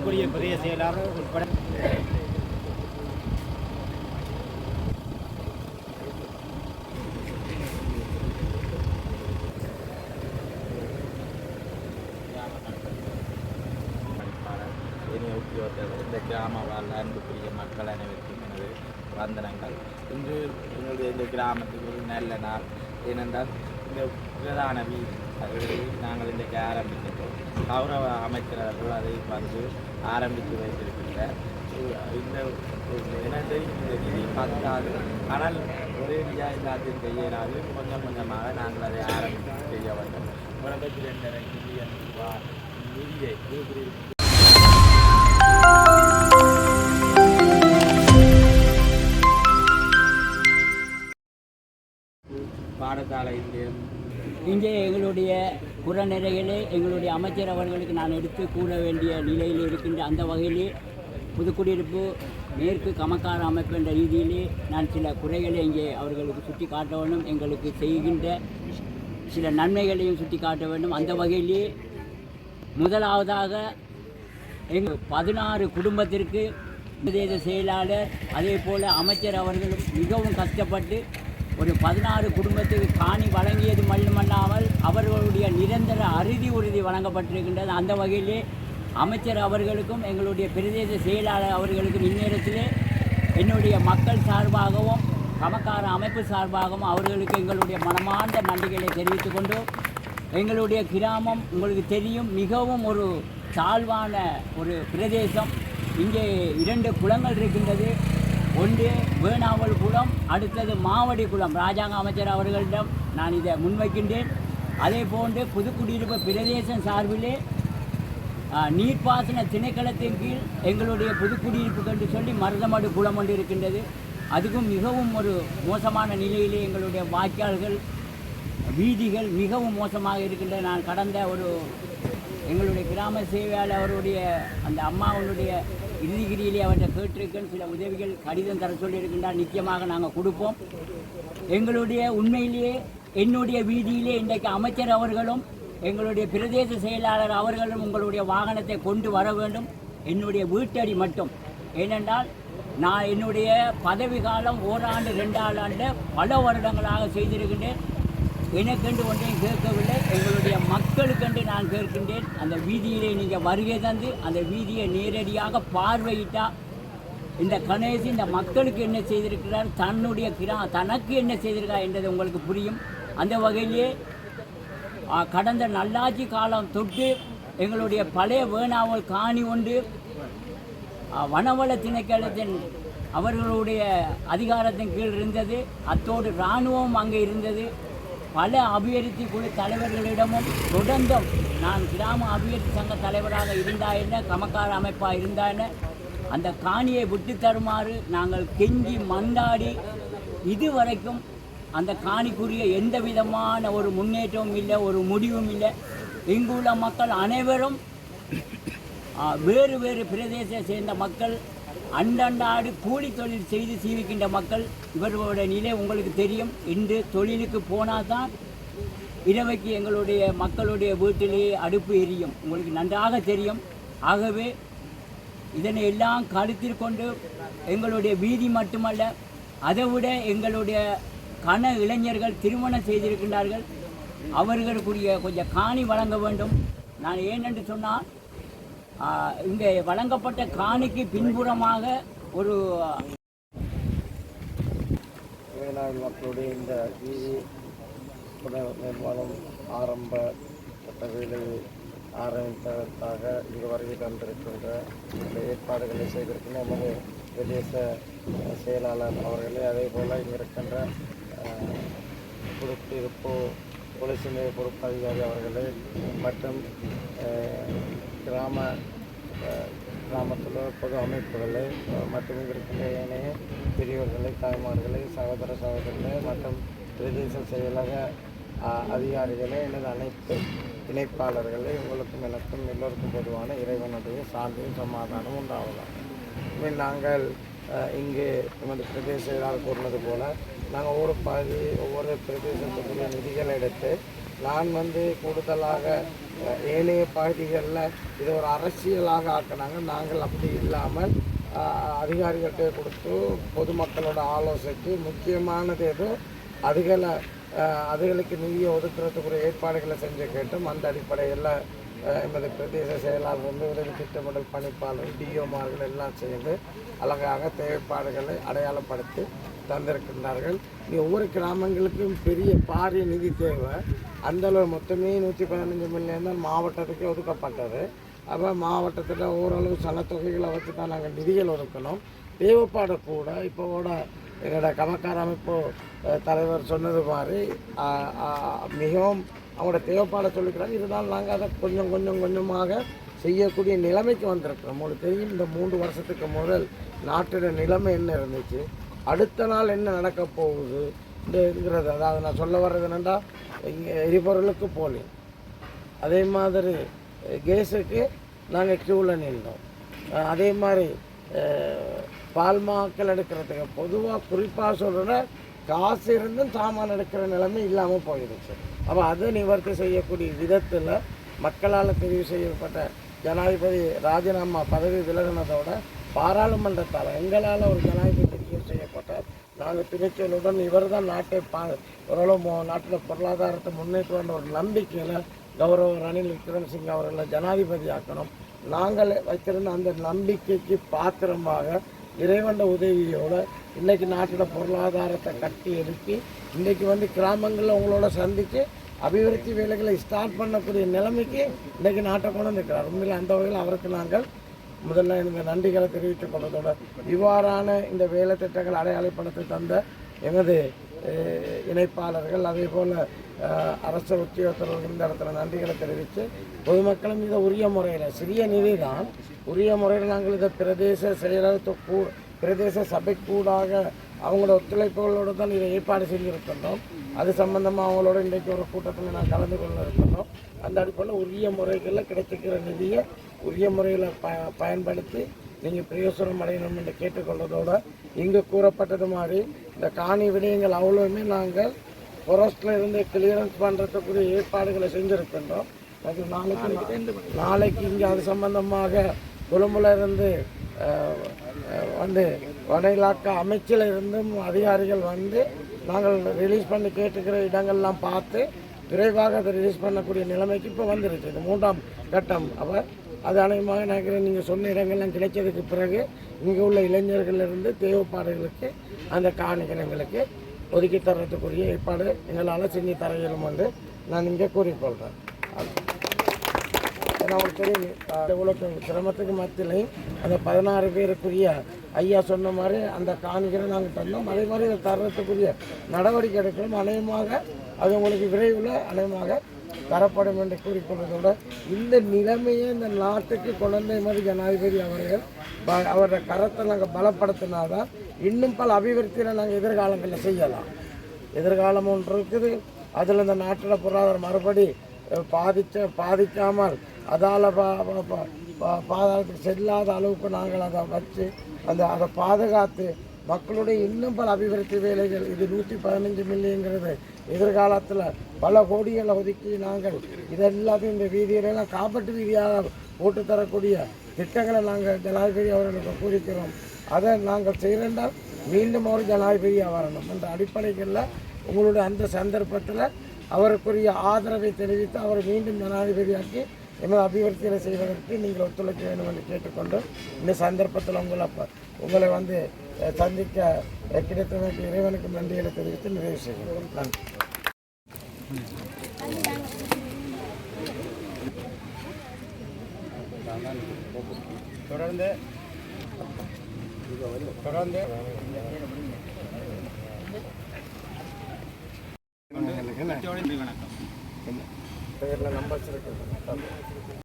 புதிய பெரிய செயலாளர் உட்பட உத்தியோகத்தர்கள் இந்த கிராம வாழ் அன்புக்குரிய மக்கள் அனைவருக்கும் எனது வந்தனங்கள் இன்று எங்களுடைய இந்த கிராமத்துக்கு ஒரு நல்ல நாள். ஏனென்றால் இந்த பிரதான வீதி அதை நாங்கள் இன்றைக்கு ஆரம்பிக்கின்றோம். கௌரவ அமைச்சர் அவர்கள் அதை வந்து ஆரம்பித்து வைத்திருக்கின்ற இந்த எனக்கு இந்த நிதி பத்தாது. ஆனால் ஒரே நிதியாக எல்லாத்தையும் செய்ய கொஞ்சம் கொஞ்சமாக நாங்கள் அதை ஆரம்பித்து செய்ய வேண்டும். உலகத்தில் இரண்டரை மில்லியன் ரூபாய் நிதியை கூகுள் இங்கே எங்களுடைய புறநிறைகளே எங்களுடைய அமைச்சர் அவர்களுக்கு நான் எடுத்து கூற வேண்டிய நிலையில் இருக்கின்ற அந்த வகையிலே புதுக்குடியிருப்பு மேற்கு கமக்கார அமைப்பு என்ற ரீதியிலே நான் சில குறைகளை இங்கே அவர்களுக்கு சுட்டி காட்ட வேண்டும் எங்களுக்கு செய்கின்ற சில நன்மைகளையும் சுட்டி காட்ட வேண்டும். அந்த வகையிலே முதலாவதாக எங்கள் பதினாறு குடும்பத்திற்கு பிரதேச செயலாளர் அதே போல் அமைச்சர் அவர்களும் மிகவும் கஷ்டப்பட்டு ஒரு பதினாறு குடும்பத்துக்கு காணி வழங்கியது மட்டுமல்லாமல் அவர்களுடைய நிரந்தர அறுதி உறுதி வழங்கப்பட்டிருக்கின்றது. அந்த வகையிலே அமைச்சர் அவர்களுக்கும் எங்களுடைய பிரதேச செயலாளர் அவர்களுக்கும் இந்நேரத்திலே என்னுடைய மக்கள் சார்பாகவும் கமக்கார அமைப்பு சார்பாகவும் அவர்களுக்கு எங்களுடைய மனமார்ந்த நன்றிகளை தெரிவித்து கொண்டு எங்களுடைய கிராமம் உங்களுக்கு தெரியும் மிகவும் ஒரு தாழ்வான ஒரு பிரதேசம். இங்கே இரண்டு குளங்கள் இருக்கின்றது. ஒன்று வேணாவல் குளம் அடுத்தது மாவடி குளம். ராஜாங்க அமைச்சர் அவர்களிடம் நான் இதை முன்வைக்கின்றேன். அதே போன்று புதுக்குடியிருப்பு பிரதேசம் சார்பிலே நீர்ப்பாசன திணைக்களத்தின் கீழ் எங்களுடைய புதுக்குடியிருப்பு என்று சொல்லி மருதமடு குளம் ஒன்று இருக்கின்றது. அதுக்கும் மிகவும் ஒரு மோசமான நிலையிலே எங்களுடைய வாய்க்கால்கள் வீதிகள் மிகவும் மோசமாக இருக்கின்றன. நான் கடந்த ஒரு எங்களுடைய கிராம சேவையாளர் அவருடைய அந்த அம்மாவனுடைய இறுதிகிரியிலே அவற்றை கேட்டிருக்கேன். சில உதவிகள் கடிதம் தர சொல்லியிருக்கின்றால் நிச்சயமாக நாங்கள் கொடுப்போம். எங்களுடைய உண்மையிலேயே என்னுடைய வீதியிலே இன்றைக்கு அமைச்சர் அவர்களும் எங்களுடைய பிரதேச செயலாளர் அவர்களும் உங்களுடைய வாகனத்தை கொண்டு வர வேண்டும். என்னுடைய வீட்டடி மட்டும். ஏனென்றால் நான் என்னுடைய பதவி காலம் ஓராண்டு ரெண்டாண்டு ஆண்டு பல வருடங்களாக செய்திருக்கின்றேன். எனக்கென்று ஒன்றையும் கேட்கவில்லை. எங்களுடைய மக்களுக்கென்று நான் கேட்கின்றேன். அந்த வீதியிலே நீங்கள் வருகை தந்து அந்த வீதியை நேரடியாக பார்வையிட்டால் இந்த கணேசி இந்த மக்களுக்கு என்ன செய்திருக்கிறார் தன்னுடைய கிரா தனக்கு என்ன செய்திருக்கார் என்றது உங்களுக்கு புரியும். அந்த வகையிலே கடந்த நல்லாட்சி காலம் தொட்டு எங்களுடைய பழைய வேணாவல் காணி ஒன்று வனவள திணைக்களத்தின் அவர்களுடைய அதிகாரத்தின் கீழ் இருந்தது. அத்தோடு இராணுவம் அங்கே இருந்தது. பல அபிவிருத்தி குழு தலைவர்களிடமும் தொடர்ந்தும் நான் கிராம அபிவிருத்தி சங்க தலைவராக இருந்தா என்ன கமக்கார அமைப்பாக இருந்தா என்ன அந்த காணியை விட்டு தருமாறு நாங்கள் கெஞ்சி மண்டாடி இதுவரைக்கும் அந்த காணிக்குரிய எந்த விதமான ஒரு முன்னேற்றமும் இல்லை ஒரு முடிவும் இல்லை. இங்குள்ள மக்கள் அனைவரும் வேறு வேறு பிரதேசத்தை சேர்ந்த மக்கள் அண்டண்டாடு கூலி தொழில் செய்து சீவிக்கின்ற மக்கள் இவர்களுடைய நிலை உங்களுக்கு தெரியும். இன்று தொழிலுக்கு போனால் தான் இரவைக்கு எங்களுடைய மக்களுடைய வீட்டிலேயே அடுப்பு எரியும். உங்களுக்கு நன்றாக தெரியும். ஆகவே இதனை எல்லாம் கருத்தில் கொண்டு எங்களுடைய வீதி மட்டுமல்ல அதைவிட எங்களுடைய கன இளைஞர்கள் திருமணம் செய்திருக்கின்றார்கள். அவர்களுக்குரிய கொஞ்சம் காணி வழங்க வேண்டும். நான் ஏனென்று சொன்னால் இங்கே வழங்கப்பட்ட காணிக்கு பின்புறமாக ஒரு வேளாண் மக்களுடைய இந்த வீதி புனர் நிர்மாணம் ஆரம்பப்பட்ட வேலை ஆரம்பித்ததற்காக இங்கு வருகை தந்திருக்கின்ற இந்த ஏற்பாடுகளை செய்திருக்கின்ற நமது பிரதேச செயலாளர் அவர்களே அதே போல் இங்கே இருக்கின்ற அஹ், இருப்போ போலீஸ் நிலைய பொறுப்பு அதிகாரி அவர்களே மற்றும் கிராம கிராமத்தில் பொது அமைப்புகளை அஹ், மற்றும் இருக்கிற ஏனைய பெரியவர்களை தாய்மார்களை சகோதர சகோதரர்களை மற்றும் பிரதேச செயலக அதிகாரிகளை அதிகாரிகளே எனது அனைத்து இணைப்பாளர்களே உங்களுக்கும் எனக்கும் எல்லோருக்கும் பொதுவான இறைவனுடைய சாந்தியும் சமாதானம் உண்டாவதாக. நாங்கள் இங்கே இங்கு நமது பிரதேச செயலாளர் கூறினது போல நாங்கள் ஒவ்வொரு பகுதி ஒவ்வொரு பிரதேசத்துக்குரிய நிதிகளை எடுத்து நான் வந்து கூடுதலாக ஏனைய பகுதிகளில் இது ஒரு அரசியலாக ஆக்கினாங்க. நாங்கள் அப்படி இல்லாமல் அதிகாரிகள்கிட்ட கொடுத்து பொதுமக்களோட ஆலோசனைக்கு முக்கியமானது எதுவும் அதுகளை அதுகளுக்கு நிதியை ஒதுக்குறதுக்குரிய ஏற்பாடுகளை செஞ்சு கேட்டும். அந்த அடிப்படையில் எமது பிரதேச செயலாளர் வந்து உதவி திட்டமிடல் பணிப்பாளர் டிஓமார்கள் எல்லாம் சேர்ந்து அழகாக தேவைப்பாடுகளை அடையாளப்படுத்தி தந்திருக்கின்றார்கள். ஒவ்வொரு கிராமங்களுக்கும் பெரிய பாரிய நிதி தேவை. அந்த அளவு மொத்தமே நூற்றி பதினஞ்சு மில்லியன் தான் மாவட்டத்துக்கு ஒதுக்கப்பட்டது. அப்போ மாவட்டத்தில் ஓரளவு சனத்தொகைகளை வச்சு தான் நாங்கள் நிதிகள் ஒதுக்கணும். தேவைப்பாடு கூட இப்போவோட எங்களோட கமக்கார அமைப்பு தலைவர் சொன்னது மாதிரி மிகவும் அவங்களோட தேவைப்பாடை சொல்லிக்கிறாங்க. இருந்தாலும் நாங்கள் அதை கொஞ்சம் கொஞ்சம் கொஞ்சமாக செய்யக்கூடிய நிலைமைக்கு வந்திருக்கிறோம். உங்களுக்கு தெரியும் இந்த மூன்று வருஷத்துக்கு முதல் நாட்டோட நிலைமை என்ன இருந்துச்சு? அடுத்த நாள் என்ன நடக்க போகுது? இந்தங்கிறது அதாவது நான் சொல்ல வர்றது என்னென்னா இங்கே எரிபொருளுக்கு போலி. அதே மாதிரி கேஸுக்கு நாங்கள் க்யூவில் நின்றோம். அதே மாதிரி பால்மாக்கள் பால் மாக்கள் எடுக்கிறதுக்கு. பொதுவாக குறிப்பாக சொல்கிற காசு இருந்தும் சாமான் எடுக்கிற நிலைமை இல்லாமல் போயிடுச்சு. அப்போ அதை நிவர்த்தி செய்யக்கூடிய விதத்தில் மக்களால் தெரிவு செய்யப்பட்ட ஜனாதிபதி ராஜினாமா பதவி விலகினதோட பாராளுமன்றத்தால் எங்களால் ஒரு ஜனாதிபதி தெரிவு செய்யப்பட்டார் நாங்கள் துணிச்சலுடன் இவர் தான் நாட்டை பா ஓரளவு நாட்டில் பொருளாதாரத்தை முன்னேற்றுவான ஒரு நம்பிக்கையில் கௌரவ ரணில் விக்ரமசிங்க அவர்களை ஜனாதிபதி ஆக்கணும். நாங்கள் வைத்திருந்த அந்த நம்பிக்கைக்கு பாத்திரமாக இறைவண்ட உதவியோட இன்றைக்கி நாட்டோட பொருளாதாரத்தை கட்டி எழுப்பி இன்றைக்கி வந்து கிராமங்களில் உங்களோட சந்தித்து அபிவிருத்தி வேலைகளை ஸ்டார்ட் பண்ணக்கூடிய நிலைமைக்கு இன்றைக்கி நாட்டை கொண்டு வந்திருக்கிறார். உண்மையில் அந்த வகையில் அவருக்கு நாங்கள் முதல்ல இந்த நன்றிகளை தெரிவித்துக் கொள்வதோட இவ்வாறான இந்த வேலை திட்டங்கள் அடையாளப்படுத்தி தந்த எமது இணைப்பாளர்கள் அதே போல் அரசு உத்தியோகத்தர்கள் இந்த இடத்துல நன்றிகளை தெரிவித்து பொதுமக்களும் இதை உரிய முறையில் சிறிய நிதி தான் உரிய முறையில் நாங்கள் இதை பிரதேச செயலகத்து கூ பிரதேச சபைக்கூடாக அவங்களோட ஒத்துழைப்புகளோடு தான் இதை ஏற்பாடு செஞ்சுருக்கின்றோம் அது சம்பந்தமாக அவங்களோட இன்றைக்கு ஒரு கூட்டத்தில் நான் கலந்து கொள்ள இருக்கின்றோம். அந்த அடிப்படையில் உரிய முறைகளில் கிடைச்சிக்கிற நிதியை உரிய முறையில் ப பயன்படுத்தி நீங்கள் பிரயோசனம் அடையணும் என்று கேட்டுக்கொள்வதோடு இங்கு கூறப்பட்டது மாதிரி இந்த காணி விடயங்கள் அவ்வளவுமே நாங்கள் ஃபாரஸ்டில் இருந்து கிளியரன்ஸ் பண்ணுறதுக்குரிய ஏற்பாடுகளை செஞ்சுருக்கின்றோம். அது நாளைக்கு நாளைக்கு இங்கே அது சம்பந்தமாக கொழும்புல இருந்து வந்து வட இலாக்கா அமைச்சில் இருந்தும் அதிகாரிகள் வந்து நாங்கள் ரிலீஸ் பண்ணி கேட்டுக்கிற இடங்கள்லாம் பார்த்து விரைவாக அதை ரிலீஸ் பண்ணக்கூடிய நிலைமைக்கு இப்போ வந்துருச்சு. இது மூன்றாம் கட்டம். அப்போ அது அநேகமாக நினைக்கிறேன் நீங்கள் சொன்ன இடங்கள்லாம் கிடைச்சதுக்கு பிறகு இங்கே உள்ள இளைஞர்களிலிருந்து தேவைப்பாடுகளுக்கு அந்த காணிகளங்களுக்கு ஒதுக்கி தர்றதுக்குரிய ஏற்பாடு எங்களால் செஞ்சு தர இயலும் என்று நான் இங்கே கூறிக்கொள்கிறேன் ஏன்னா உங்களுக்கு தெரியும் இவ்வளோ சிரமத்துக்கு மத்தியிலையும் அந்த பதினாறு பேருக்குரிய ஐயா சொன்ன மாதிரி அந்த காணிகளை நாங்கள் தந்தோம். அதே மாதிரி இதை தர்றதுக்குரிய நடவடிக்கை எடுக்கணும். அநேகமாக அது உங்களுக்கு விரைவில் அநேகமாக தரப்படும் என்று கூறிக்கொண்டதோட இந்த நிலைமையை இந்த நாட்டுக்கு குழந்தை மாதிரி ஜனாதிபதி அவர்கள் ப- அவரோட கரத்தை நாங்கள் பலப்படுத்தினாதான் இன்னும் பல அபிவிருத்திகளை நாங்கள் எதிர்காலங்களில் செய்யலாம். எதிர்காலம் ஒன்று இருக்குது. அதில் இந்த நாட்டில் பொருளாதாரம் மறுபடி பாதிச்ச பாதிக்காமல் அதால் பா- பா- பா- பாதாளத்துக்கு செல்லாத அளவுக்கு நாங்கள் அதை வச்சு அந்த அதை பாதுகாத்து மக்களுடைய இன்னும் பல அபிவிருத்தி வேலைகள் இது நூற்றி பதினஞ்சு மில்லியங்கிறது எதிர்காலத்தில் பல கோடிகளை ஒதுக்கி நாங்கள் இதெல்லாத்தையும் இந்த வீதியிலெல்லாம் காப்பீட்டு வீதியாக போட்டு தரக்கூடிய திட்டங்களை நாங்கள் ஜனாதிபதி அவர்களுக்கு கூறிக்கிறோம். அதை நாங்கள் செய்கிறேன்டால் மீண்டும் அவர் ஜனாதிபதியாக வரணும் என்ற அடிப்படைகளில் உங்களுடைய அந்த சந்தர்ப்பத்தில் அவருக்குரிய ஆதரவை தெரிவித்து அவர் மீண்டும் ஜனாதிபதியாக்கி எமது அபிவிருத்திகளை செய்வதற்கு நீங்கள் ஒத்துழைக்க வேண்டும் என்று கேட்டுக்கொண்டு இந்த சந்தர்ப்பத்தில் உங்களை அப்ப- உங்களை வந்து சந்திக்க கிடைத்ததற்கு இறைவனுக்கு நன்றிகளை தெரிவித்து நிறைவு செய்கிறேன் நன்றி. தொடர்ந்து தொடர்ந்து. வணக்கம். பெயரில் நம்பர்ஸ் இருக்குது